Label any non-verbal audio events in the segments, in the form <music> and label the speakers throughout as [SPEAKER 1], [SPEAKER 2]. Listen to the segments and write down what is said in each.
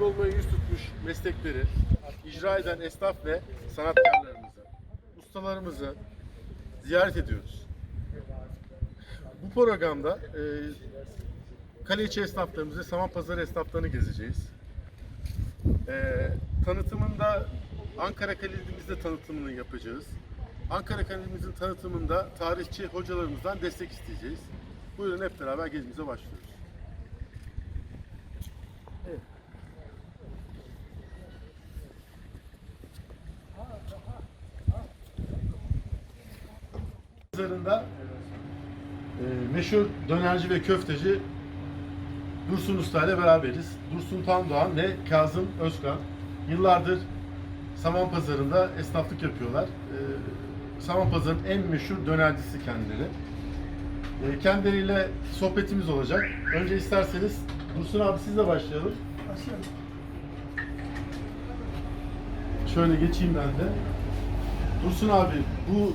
[SPEAKER 1] kaybolmaya yüz tutmuş meslekleri icra eden esnaf ve sanatkarlarımızı, ustalarımızı ziyaret ediyoruz. Bu programda e, kale içi esnaflarımızı, saman pazarı esnaflarını gezeceğiz. E, tanıtımında Ankara Kale'mizde tanıtımını yapacağız. Ankara Kale'mizin tanıtımında tarihçi hocalarımızdan destek isteyeceğiz. Buyurun hep beraber gezimize başlıyoruz. Pazarında e, meşhur dönerci ve köfteci Dursun Usta ile beraberiz. Dursun Tandoğan ve Kazım Özkan yıllardır Saman Pazarı'nda esnaflık yapıyorlar. E, Saman Pazarı'nın en meşhur dönercisi kendileri. E, kendileriyle sohbetimiz olacak. Önce isterseniz Dursun abi sizle başlayalım. Şöyle geçeyim ben de. Dursun abi bu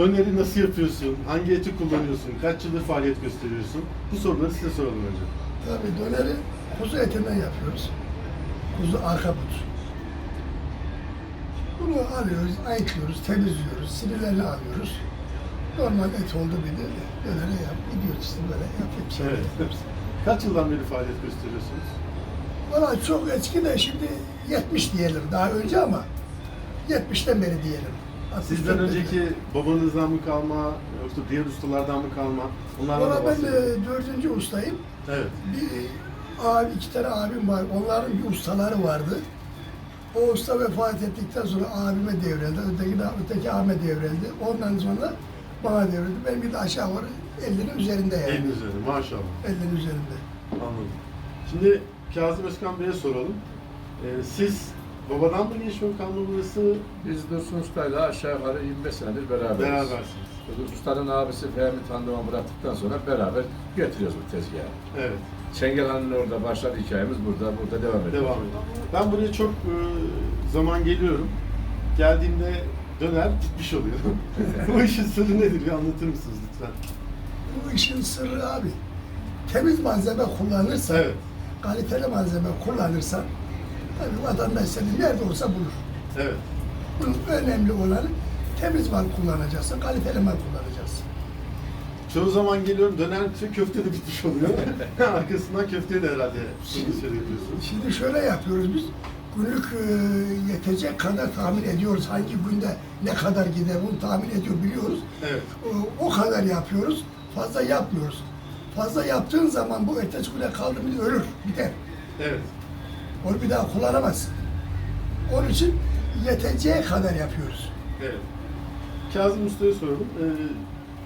[SPEAKER 1] döneri nasıl yapıyorsun? Hangi eti kullanıyorsun? Kaç yıldır faaliyet gösteriyorsun? Bu soruları size soralım önce.
[SPEAKER 2] Tabii döneri kuzu etinden yapıyoruz. Kuzu arka but. Bunu alıyoruz, ayıklıyoruz, temizliyoruz, sinirlerini alıyoruz. Normal et oldu bir de döneri yap, gidiyoruz işte böyle yapıp şey
[SPEAKER 1] Evet.
[SPEAKER 2] yapıyoruz.
[SPEAKER 1] Kaç yıldan beri faaliyet gösteriyorsunuz?
[SPEAKER 2] Valla çok eski de şimdi 70 diyelim daha önce ama 70'ten beri diyelim. 60'tan
[SPEAKER 1] Sizden önceki babanızdan mı kalma, yoksa diğer ustalardan mı kalma? Onlardan
[SPEAKER 2] Valla
[SPEAKER 1] da
[SPEAKER 2] ben
[SPEAKER 1] bahsedelim.
[SPEAKER 2] dördüncü ustayım.
[SPEAKER 1] Evet.
[SPEAKER 2] Bir abi, iki tane abim var. Onların bir ustaları vardı. O usta vefat ettikten sonra abime devrildi. Öteki, de, öteki abime devrildi. Ondan sonra bana devrildi. Ben bir de aşağı var 50'nin üzerinde yani.
[SPEAKER 1] Elin üzerinde maşallah.
[SPEAKER 2] 50'nin üzerinde.
[SPEAKER 1] Anladım. Şimdi Kazım Özkan Bey'e soralım. Ee, siz babadan mı geçme kalma burası?
[SPEAKER 3] Biz Dursun Usta'yla aşağı yukarı 25 senedir beraberiz.
[SPEAKER 1] Berabersiniz.
[SPEAKER 3] Dursun Usta'nın abisi Fehmi Tandıman bıraktıktan sonra beraber götürüyoruz bu tezgahı.
[SPEAKER 1] Evet.
[SPEAKER 3] Çengelhan'ın orada başladı hikayemiz burada, burada devam ediyor.
[SPEAKER 1] Devam edin. Ben buraya çok e, zaman geliyorum. Geldiğimde döner gitmiş oluyor. <laughs> Bu işin sırrı nedir? Bir anlatır mısınız lütfen?
[SPEAKER 2] Bu işin sırrı abi. Temiz malzeme kullanırsan,
[SPEAKER 1] Evet.
[SPEAKER 2] kaliteli malzeme kullanırsan, tabii vatandaş seni nerede olsa bulur.
[SPEAKER 1] Evet.
[SPEAKER 2] Bunun önemli olanı temiz mal kullanacaksın, kaliteli mal kullanacaksın.
[SPEAKER 1] Çoğu zaman geliyorum döner köfte de bitmiş oluyor. <laughs> Arkasından köfteye de herhalde yapıyorsunuz.
[SPEAKER 2] Şimdi şöyle yapıyoruz biz. Günlük e, yetecek kadar tahmin ediyoruz. Hangi günde ne kadar gider bunu tahmin ediyor biliyoruz.
[SPEAKER 1] Evet.
[SPEAKER 2] O, o kadar yapıyoruz. Fazla yapmıyoruz. Fazla yaptığın zaman bu ertesi güne kaldı mı ölür, biter.
[SPEAKER 1] Evet.
[SPEAKER 2] Onu bir daha kullanamazsın. Onun için yeteceği kadar yapıyoruz.
[SPEAKER 1] Evet. Kazım Usta'ya soralım.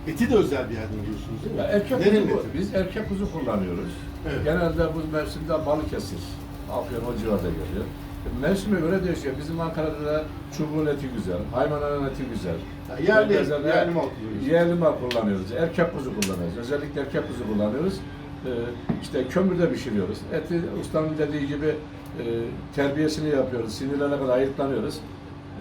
[SPEAKER 1] Ee, eti de özel bir yerden yiyorsunuz değil mi?
[SPEAKER 3] Ya erkek
[SPEAKER 1] Nerenin
[SPEAKER 3] kuzu,
[SPEAKER 1] eti?
[SPEAKER 3] biz erkek kuzu kullanıyoruz.
[SPEAKER 1] Evet.
[SPEAKER 3] Genelde bu mevsimde Balıkesir, Afyon o civarda geliyor. Mevsime göre değişiyor. Bizim Ankara'da da çubuğun eti güzel, hayvanların eti güzel.
[SPEAKER 1] Yerli-
[SPEAKER 3] Merkezde
[SPEAKER 1] yerli mal kullanıyoruz.
[SPEAKER 3] Yerli mal kullanıyoruz. Erkek kuzu kullanıyoruz. Özellikle erkek kuzu kullanıyoruz. Ee, işte kömürde pişiriyoruz. Eti ustanın dediği gibi terbiyesini yapıyoruz. Sinirlerine kadar ayıtlanıyoruz.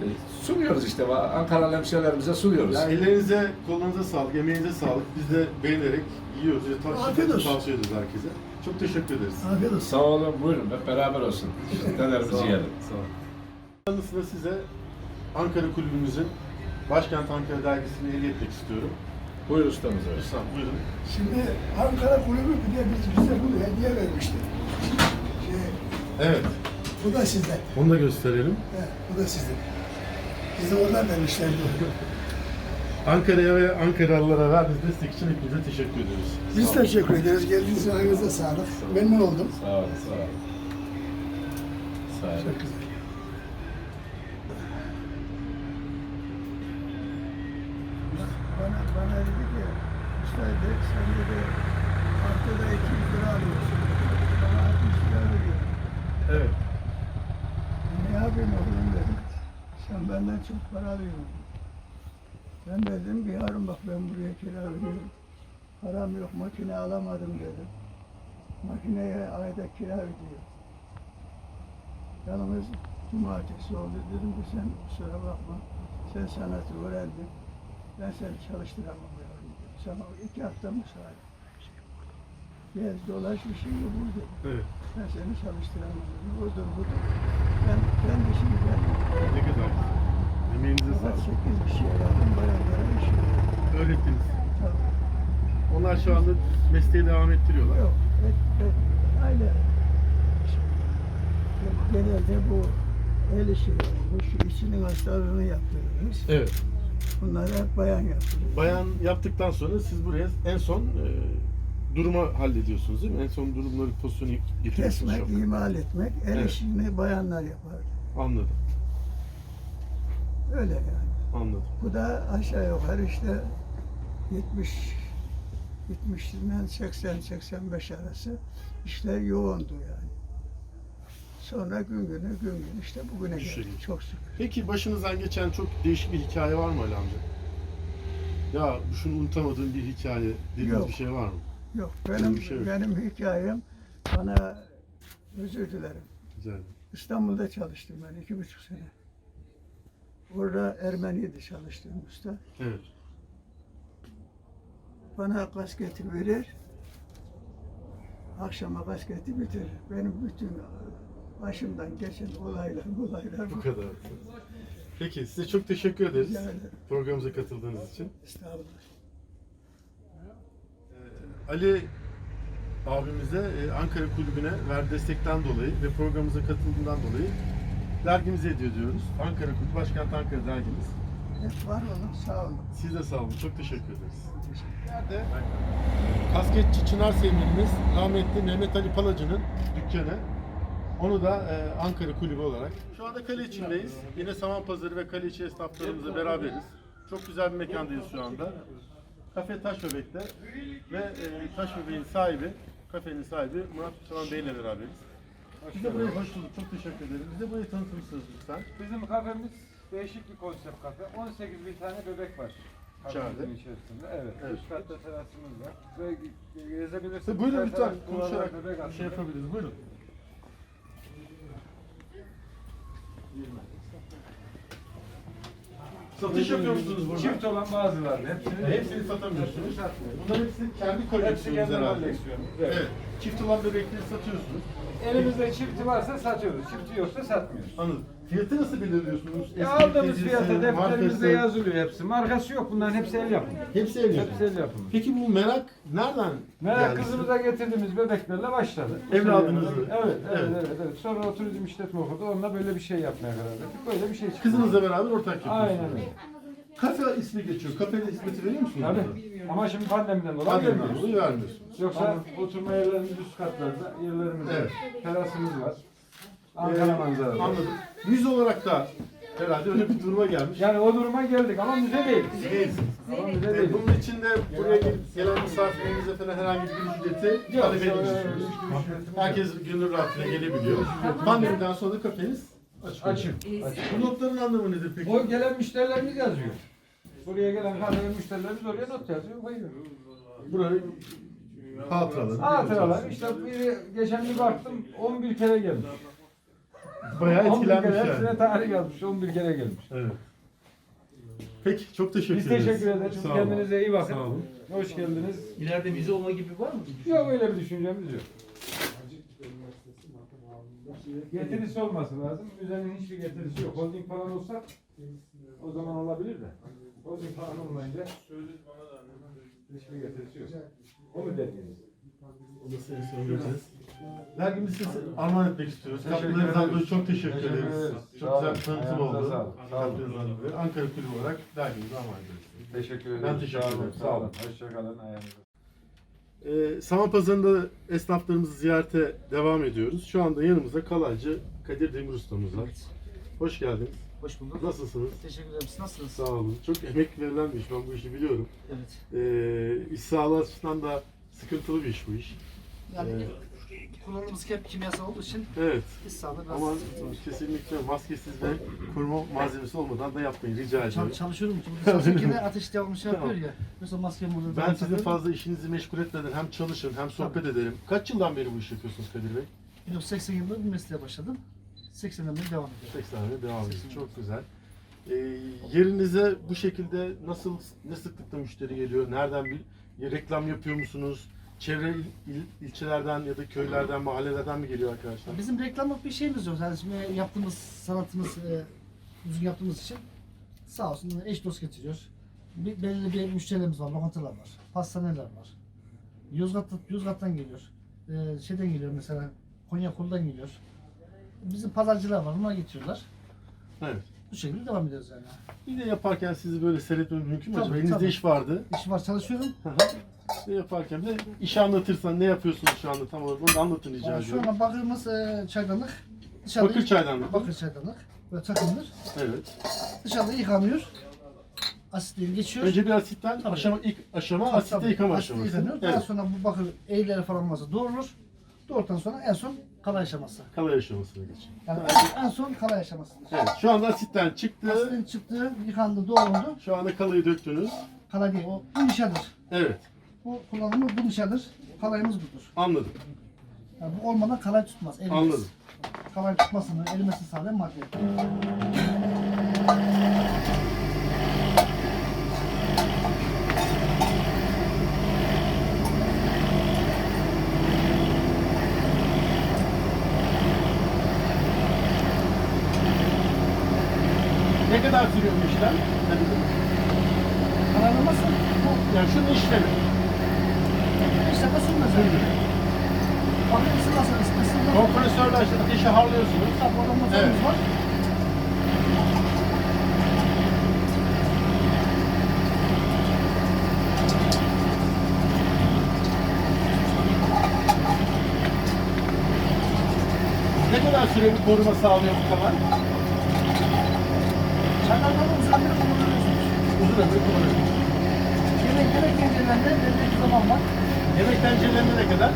[SPEAKER 3] E, sunuyoruz işte. Ankara hemşehrilerimize sunuyoruz.
[SPEAKER 1] Yani ellerinize, kolunuza sağlık, emeğinize sağlık. Biz de beğenerek yiyoruz ve tavsiye, tavsiye ediyoruz herkese. Çok teşekkür ederiz.
[SPEAKER 2] Afiyet olsun.
[SPEAKER 3] Sağ olun, buyurun. Hep beraber olsun. <laughs> Dönerimizi yiyelim.
[SPEAKER 1] Sağ olun. Yanlısıyla size Ankara Kulübümüzün Başkent Ankara dergisini hediye etmek istiyorum.
[SPEAKER 3] Buyur ustamız.
[SPEAKER 1] Lütfen buyurun.
[SPEAKER 2] Şimdi Ankara Kulübü bir de biz bize bunu hediye vermişti.
[SPEAKER 1] Evet.
[SPEAKER 2] bu da sizden.
[SPEAKER 1] Onu da gösterelim.
[SPEAKER 2] He, bu da sizden. Bize oradan vermişlerdi. <laughs>
[SPEAKER 1] Ankara'ya ve Ankaralılara verdiğiniz destek için hepinize teşekkür ediyoruz.
[SPEAKER 2] Biz
[SPEAKER 1] Sağ
[SPEAKER 2] teşekkür ederiz. Geldiğiniz için ayağınıza sağlık. Memnun oldum.
[SPEAKER 3] Sağ olun, sağ olun. Sağ olun.
[SPEAKER 2] Çok güzel. Bana, bana dedi ki, usta dedi, sen dedi, haftada 200 lira alıyorsun. Bana 60 lira veriyor.
[SPEAKER 1] Evet.
[SPEAKER 2] Ne yapayım oğlum dedim. Sen benden çok para alıyorsun. Ben dedim ki yarın bak ben buraya kira veriyorum. Param yok makine alamadım dedim. Makineye ayda kira ödüyor. Yalnız cumartesi oldu dedim ki sen kusura bakma. Sen sanatı öğrendin. Ben seni çalıştıramam yavrum dedim. Sana iki hafta müsaade.
[SPEAKER 4] Gez dolaş bir şey yok burada.
[SPEAKER 1] Evet.
[SPEAKER 4] Ben seni çalıştıramam. Odur budur. Ben kendi işimi kendim.
[SPEAKER 1] Ne kadar güzel. Emeğinize sağlık.
[SPEAKER 4] sekiz kişiye yakın bayanlara iş veriyorum.
[SPEAKER 1] Öğrettiniz.
[SPEAKER 4] Tabii.
[SPEAKER 1] Onlar şu anda mesleğe devam ettiriyorlar.
[SPEAKER 4] Yok. Et, et, aile. Genelde bu el işi, bu şu içinin hastalığını yaptırıyoruz.
[SPEAKER 1] Evet.
[SPEAKER 4] Bunları hep bayan yaptırıyor.
[SPEAKER 1] Bayan yaptıktan sonra siz buraya en son e, durumu hallediyorsunuz değil mi? En son durumları pozisyonu getiriyorsunuz.
[SPEAKER 4] Kesmek,
[SPEAKER 1] çok.
[SPEAKER 4] imal etmek, el
[SPEAKER 1] Evet.
[SPEAKER 4] işini bayanlar yapar.
[SPEAKER 1] Anladım.
[SPEAKER 4] Öyle yani.
[SPEAKER 1] Anladım.
[SPEAKER 4] Bu da aşağı yukarı işte 70 70'den 80-85 arası işler yoğundu yani. Sonra gün günü gün gün işte bugüne geldik
[SPEAKER 1] Düşelim.
[SPEAKER 4] çok şükür.
[SPEAKER 1] Peki başınızdan geçen çok değişik bir hikaye var mı Ali amca? Ya şunu unutamadığım bir hikaye dediğiniz
[SPEAKER 4] Yok.
[SPEAKER 1] bir şey var mı?
[SPEAKER 4] Yok benim
[SPEAKER 1] şey yok.
[SPEAKER 4] benim hikayem bana özür dilerim.
[SPEAKER 1] Güzel.
[SPEAKER 4] İstanbul'da çalıştım ben iki buçuk sene. Orada Ermeniydi çalıştığım usta.
[SPEAKER 1] Evet.
[SPEAKER 4] Bana kasketi verir. Akşama kasketi bitirir. Benim bütün başımdan geçen olaylar, olaylar
[SPEAKER 1] Bu kadar. Peki size çok teşekkür ederiz programımıza katıldığınız için.
[SPEAKER 4] Estağfurullah.
[SPEAKER 1] Ali abimize e, Ankara Kulübü'ne verdiği destekten dolayı ve programımıza katıldığından dolayı dergimizi hediye ediyoruz. Ankara Kulübü, Başkent Ankara dergimiz.
[SPEAKER 4] Hep var olun, sağ olun.
[SPEAKER 1] Siz de sağ olun, çok teşekkür ederiz. Nerede? Kasketçi Çınar Sevgilimiz rahmetli Mehmet Ali Palacı'nın dükkanı. Onu da e, Ankara Kulübü olarak. Şu anda kale içindeyiz. Yine Saman Pazarı ve kale içi esnaflarımızla beraberiz. Çok güzel bir mekandayız şu anda. Kafe Taş Bebek'te ve e, Taş Bebek'in sahibi, kafenin sahibi Murat Turan Bey ile beraberiz. Bize burayı hoş bulduk. Çok teşekkür ederim. Bize burayı tanıtır mısınız lütfen?
[SPEAKER 5] Bizim kafemiz değişik bir konsept kafe. 18 bin tane bebek var. Kafemizin
[SPEAKER 1] İçeride.
[SPEAKER 5] içerisinde. Evet.
[SPEAKER 1] Evet.
[SPEAKER 5] Üst katta terasımız var. Ve gezebilirsiniz.
[SPEAKER 1] Tabii buyurun
[SPEAKER 5] Her
[SPEAKER 1] lütfen
[SPEAKER 5] taraf duvarlar
[SPEAKER 1] konuşarak
[SPEAKER 5] bebek
[SPEAKER 1] bir şey
[SPEAKER 5] aslında.
[SPEAKER 1] yapabiliriz. Buyurun. Satış yapıyor musunuz burada?
[SPEAKER 5] Çift olan bazıları. Hepsini,
[SPEAKER 1] Hepsini satamıyorsunuz. Bunların hepsi kendi
[SPEAKER 5] Hepsi
[SPEAKER 1] koleksiyonunuz
[SPEAKER 5] kendi
[SPEAKER 1] herhalde.
[SPEAKER 5] koleksiyonu.
[SPEAKER 1] Evet.
[SPEAKER 5] Evet.
[SPEAKER 1] Çift olan bebekleri satıyorsunuz.
[SPEAKER 5] Elimizde çifti varsa satıyoruz. Çifti yoksa satmıyoruz.
[SPEAKER 1] Anladım. Fiyatı nasıl belirliyorsunuz?
[SPEAKER 5] Ya
[SPEAKER 1] Eski
[SPEAKER 5] aldığımız
[SPEAKER 1] ülkecisi,
[SPEAKER 5] fiyata defterimizde yazılıyor hepsi. Markası yok bunların hepsi el yapımı.
[SPEAKER 1] Hepsi el yapımı.
[SPEAKER 5] Hepsi el yapımı.
[SPEAKER 1] Peki bu merak nereden
[SPEAKER 5] Merak
[SPEAKER 1] geldi?
[SPEAKER 5] kızımıza getirdiğimiz bebeklerle başladı.
[SPEAKER 1] Evladınızı.
[SPEAKER 5] Evet, evet,
[SPEAKER 1] Evet.
[SPEAKER 5] evet, evet. Sonra o turizm işletme okudu. Onunla böyle bir şey yapmaya karar verdik. Böyle bir şey çıktı.
[SPEAKER 1] Kızınızla beraber ortak yapıyorsunuz.
[SPEAKER 5] Aynen öyle.
[SPEAKER 1] Kafe ismi geçiyor. Kafede hizmeti veriyor musunuz?
[SPEAKER 5] Tabii. Ama şimdi pandemiden dolayı
[SPEAKER 1] Pandemiden
[SPEAKER 5] vermiyoruz.
[SPEAKER 1] dolayı vermiyorsunuz.
[SPEAKER 5] Yoksa oturma yerlerimiz üst katlarda, yerlerimiz
[SPEAKER 1] Evet.
[SPEAKER 5] var. Terasımız var. Ankara
[SPEAKER 1] Ee,
[SPEAKER 5] manzaralı.
[SPEAKER 1] Anladım. Müze olarak da herhalde öyle bir duruma gelmiş.
[SPEAKER 5] Yani o duruma geldik ama müze değil.
[SPEAKER 1] Değilsiniz.
[SPEAKER 5] Ama müze
[SPEAKER 1] Ee,
[SPEAKER 5] değil.
[SPEAKER 1] bunun için de buraya gelip gelen misafirlerimize falan herhangi bir ücreti
[SPEAKER 5] Yok,
[SPEAKER 1] talep etmiyorsunuz.
[SPEAKER 5] bir
[SPEAKER 1] Herkes gönül rahatlığıyla gelebiliyor. Pandemiden sonra da kafeniz açık.
[SPEAKER 5] Açık.
[SPEAKER 1] Bu notların anlamı nedir peki?
[SPEAKER 5] O gelen müşterilerimiz yazıyor. Buraya gelen kahve müşterilerimiz oraya not yazıyor, koyuyor.
[SPEAKER 1] Burayı hatıraları.
[SPEAKER 5] Hatıralar. İşte biri, geçen bir baktım 11 kere gelmiş.
[SPEAKER 1] Bayağı
[SPEAKER 5] 11
[SPEAKER 1] etkilenmiş
[SPEAKER 5] kere hepsine
[SPEAKER 1] yani.
[SPEAKER 5] tarih yazmış. 11 kere gelmiş.
[SPEAKER 1] Evet. Peki çok teşekkür
[SPEAKER 5] Biz
[SPEAKER 1] ederiz.
[SPEAKER 5] teşekkür ederiz.
[SPEAKER 1] Sağ olun.
[SPEAKER 5] Kendinize iyi bakın.
[SPEAKER 1] Sağ olun.
[SPEAKER 5] Hoş geldiniz.
[SPEAKER 6] İleride müze olma gibi var mı?
[SPEAKER 5] Yok öyle bir düşüncemiz yok. Getirisi olması lazım. Müzenin hiçbir getirisi yok. Holding falan olsa o zaman olabilir de. Holding falan olmayınca hiçbir getirisi yok. O mu dediğiniz?
[SPEAKER 1] Onu seni soracağız. Dergimizi size armağan etmek istiyoruz.
[SPEAKER 5] Teşekkür
[SPEAKER 1] Katkılarınızdan
[SPEAKER 5] ederiz.
[SPEAKER 1] dolayı çok teşekkür,
[SPEAKER 5] Teşekkür
[SPEAKER 1] ederiz.
[SPEAKER 5] ederiz.
[SPEAKER 1] Çok
[SPEAKER 5] Sağ
[SPEAKER 1] güzel
[SPEAKER 5] olun.
[SPEAKER 1] bir tanıtım
[SPEAKER 5] Ayağınıza
[SPEAKER 1] oldu.
[SPEAKER 5] sağlık. Sağ olun.
[SPEAKER 1] Katkılarınızdan dolayı. Ankara Kulübü olarak dergimizi armağan ediyoruz.
[SPEAKER 5] Teşekkür ederim.
[SPEAKER 1] Ben teşekkür
[SPEAKER 5] Sağ olun,
[SPEAKER 1] ederim.
[SPEAKER 5] Sağ olun. Hoşçakalın. Ayağınıza
[SPEAKER 1] Ee, Saman Pazarı'nda esnaflarımızı ziyarete devam ediyoruz. Şu anda yanımızda kalaycı Kadir Demir ustamız var. Hoş geldiniz.
[SPEAKER 6] Hoş bulduk.
[SPEAKER 1] Nasılsınız?
[SPEAKER 6] Teşekkür ederim. Siz nasılsınız?
[SPEAKER 1] Sağ olun. Çok emek verilen bir iş. Ben bu işi biliyorum.
[SPEAKER 6] Evet.
[SPEAKER 1] Ee, iş sağlığı açısından da sıkıntılı bir iş bu iş.
[SPEAKER 6] Yani
[SPEAKER 1] Evet.
[SPEAKER 6] Kullanımımız hep kimyasal olduğu için
[SPEAKER 1] Evet.
[SPEAKER 6] sağlığı biraz
[SPEAKER 1] Ama
[SPEAKER 6] sıkıntı var.
[SPEAKER 1] kesinlikle maskesiz ve kurma malzemesi olmadan da yapmayın rica ediyorum.
[SPEAKER 6] Çal- çalışıyorum. Çünkü çalışırken de ateş devamlı şey yapıyor ya. Mesela maskemi burada
[SPEAKER 1] Ben sizin fazla işinizi meşgul etmeden hem çalışın hem sohbet edelim. Kaç yıldan beri bu işi yapıyorsunuz Kadir Bey?
[SPEAKER 6] 1980 yılında bir mesleğe başladım. 80'den beri devam ediyorum.
[SPEAKER 1] 80 sene devam ediyor.
[SPEAKER 6] 80.
[SPEAKER 1] Çok güzel. Ee, yerinize bu şekilde nasıl ne sıklıkla müşteri geliyor? Nereden bir ya reklam yapıyor musunuz? Çevre il- il- ilçelerden ya da köylerden, mahallelerden mi geliyor arkadaşlar?
[SPEAKER 6] Bizim reklamlık bir şeyimiz yok. Yani şimdi yaptığımız sanatımız e, düzgün yaptığımız için sağ olsun eş dost getiriyor. Bir, belirli bir müşterilerimiz var, lokantalar var, pastaneler var. Yozgat, Yozgat'tan geliyor. E, şeyden geliyor mesela, Konya Kul'dan geliyor. Bizim pazarcılar var, onlar getiriyorlar.
[SPEAKER 1] Evet.
[SPEAKER 6] Bu şekilde devam ediyoruz yani.
[SPEAKER 1] Bir de yaparken sizi böyle seyretmemiz mümkün mü?
[SPEAKER 6] Tabii,
[SPEAKER 1] acaba? Elinizde
[SPEAKER 6] tabii.
[SPEAKER 1] iş vardı.
[SPEAKER 6] İşi var, çalışıyorum.
[SPEAKER 1] Hı hı. Ne yaparken de işi anlatırsan ne yapıyorsunuz şu anda tam olarak onu da anlatın rica
[SPEAKER 6] Yani şu
[SPEAKER 1] ediyorum.
[SPEAKER 6] anda bakırımız e, çaydanlık. Dışarıda
[SPEAKER 1] Bakır çaydanlık.
[SPEAKER 6] Bakır çaydanlık. Böyle takımdır.
[SPEAKER 1] Evet.
[SPEAKER 6] Dışarıda yıkanıyor. Asitleri geçiyor.
[SPEAKER 1] Önce bir asitten
[SPEAKER 6] Tabii.
[SPEAKER 1] aşama ilk aşama
[SPEAKER 6] Tabii,
[SPEAKER 1] asitte
[SPEAKER 6] tabii.
[SPEAKER 1] yıkama
[SPEAKER 6] Asitte
[SPEAKER 1] aşaması.
[SPEAKER 6] yıkanıyor. Daha
[SPEAKER 1] Evet.
[SPEAKER 6] sonra bu bakır eğrileri falan varsa doğrulur. Doğrudan sonra en son kalay aşaması.
[SPEAKER 1] Kalay aşamasına geç.
[SPEAKER 6] Yani en son kalay aşamasıdır.
[SPEAKER 1] Evet. Şu anda asitten çıktı.
[SPEAKER 6] Asitin çıktığı, yıkandı, doğruldu.
[SPEAKER 1] Şu anda kalayı döktünüz.
[SPEAKER 6] Kalay değil, o bu nişadır.
[SPEAKER 1] Evet.
[SPEAKER 6] Bu kullanımı bu nişadır. Kalayımız budur.
[SPEAKER 1] Anladım.
[SPEAKER 6] Yani bu olmadan kalay tutmaz. Erimez.
[SPEAKER 1] Anladım.
[SPEAKER 6] Kalay tutmasını, erimesini sağlayan madde.
[SPEAKER 1] Ne kadar sürüyor bu işlem? Yani,
[SPEAKER 6] Kararlaması bu
[SPEAKER 1] yani şunun işlemi.
[SPEAKER 6] işte sürmez. Bakın ısınmasın, ısınmasın.
[SPEAKER 1] Kompresörle işte ateşi harlıyorsunuz.
[SPEAKER 6] Tabii orada motorumuz
[SPEAKER 1] Evet.
[SPEAKER 6] var.
[SPEAKER 1] Ne kadar süre bir koruma sağlıyor bu kamera?
[SPEAKER 6] Çakalların uzanları kullanıyorsunuz.
[SPEAKER 1] Uzun ömür kullanıyor.
[SPEAKER 6] Yemek yemek gecelerinde belli bir zaman var.
[SPEAKER 1] Yemek tencerelerinde ne kadar?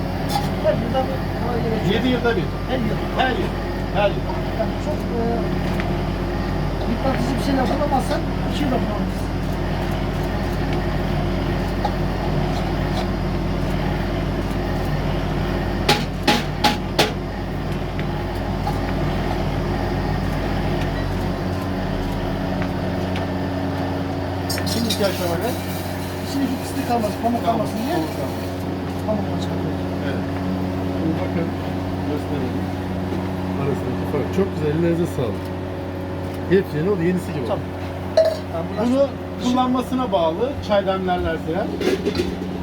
[SPEAKER 6] Her yılda bir kolay gerekiyor.
[SPEAKER 1] 7 yılda bir.
[SPEAKER 6] Her yıl.
[SPEAKER 1] Her yıl. Her yıl.
[SPEAKER 6] Yani çok e, yıpratıcı bir şeyler bulamazsan iki yıl yapmalıyız.
[SPEAKER 1] Şimdiki aşama ne?
[SPEAKER 6] Şimdi bir pislik kalmaz, pamuk kalmasın diye
[SPEAKER 1] Tamam, tamam.
[SPEAKER 6] pamukla çıkartıyoruz.
[SPEAKER 1] Evet. Şimdi bakın gösterelim. Arasındaki fark. Çok güzel. Ellerinize sağlık. Hepsi ne oldu? Yenisi gibi.
[SPEAKER 6] Tabii. Yani
[SPEAKER 1] Bunu kullanmasına bağlı çay demlerlerse eğer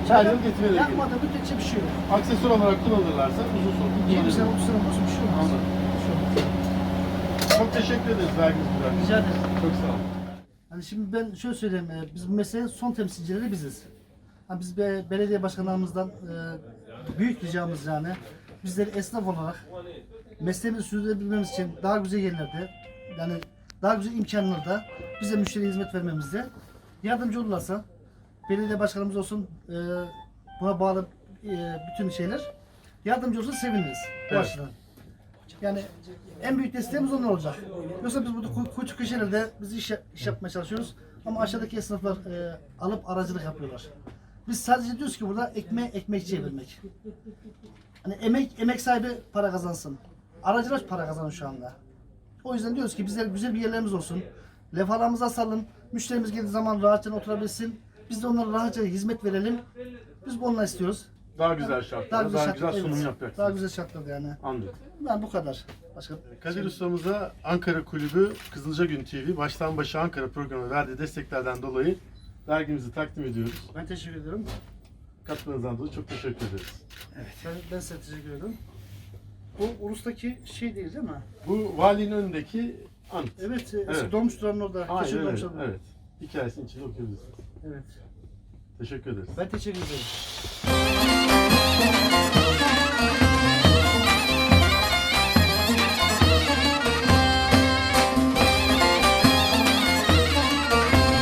[SPEAKER 1] çayları getirelim.
[SPEAKER 6] Yakmadan müddetçe bir şey yok.
[SPEAKER 1] Aksesuar olarak kullanırlarsa uzun soluklu
[SPEAKER 6] 20 sene,
[SPEAKER 1] kullanırlar.
[SPEAKER 6] 30 sene olsun bir şey olmaz.
[SPEAKER 1] Anladım.
[SPEAKER 6] Şey.
[SPEAKER 1] Çok teşekkür ederiz verginiz bırak.
[SPEAKER 6] Rica ederim.
[SPEAKER 1] Çok sağ olun.
[SPEAKER 6] Hani şimdi ben şöyle söyleyeyim, e, biz bu meselenin son temsilcileri biziz. Ha, biz be, belediye başkanlarımızdan e, büyük ricamız yani bizleri esnaf olarak mesleğimizi sürdürebilmemiz için daha güzel yerlerde yani daha güzel imkanlarda bize müşteriye hizmet vermemizde yardımcı olurlarsa belediye başkanımız olsun e, buna bağlı e, bütün şeyler yardımcı olursa seviniriz
[SPEAKER 1] Evet.
[SPEAKER 6] Yani en büyük desteğimiz onlar olacak. Yoksa biz burada kuytu köşelerde biz iş, iş yapmaya çalışıyoruz. Ama aşağıdaki esnaflar e, alıp aracılık yapıyorlar. Biz sadece diyoruz ki burada ekmeği ekmekçiye vermek. Hani emek emek sahibi para kazansın. Aracılar para kazanıyor şu anda. O yüzden diyoruz ki bizler güzel bir yerlerimiz olsun. Levhalarımızı asalım. Müşterimiz geldiği zaman rahatça oturabilsin. Biz de onlara rahatça hizmet verelim. Biz bunu istiyoruz.
[SPEAKER 1] Daha güzel şartlarda, daha güzel,
[SPEAKER 6] şartlar-
[SPEAKER 1] sunum
[SPEAKER 6] evet.
[SPEAKER 1] yapacaksınız.
[SPEAKER 6] Daha güzel şartlarda yani.
[SPEAKER 1] Anladım.
[SPEAKER 6] Ben bu kadar. Başka
[SPEAKER 1] Kadir Ustamıza Ankara Kulübü Kızılca Gün TV baştan başa Ankara programı verdiği desteklerden dolayı vergimizi takdim ediyoruz.
[SPEAKER 6] Ben teşekkür ediyorum.
[SPEAKER 1] Katkılarınızdan dolayı çok teşekkür ederiz.
[SPEAKER 6] Ben, ben size ederim. Bu Ulus'taki şey değil değil mi?
[SPEAKER 1] Bu valinin önündeki anıt.
[SPEAKER 6] Evet, e,
[SPEAKER 1] Evet.
[SPEAKER 6] dolmuş duranın orada.
[SPEAKER 1] Aynen öyle.
[SPEAKER 6] duranın.
[SPEAKER 1] Evet. Hikayesini içinde okuyabilirsiniz.
[SPEAKER 6] evet.
[SPEAKER 1] Teşekkür ederiz.
[SPEAKER 6] Ben teşekkür ederim.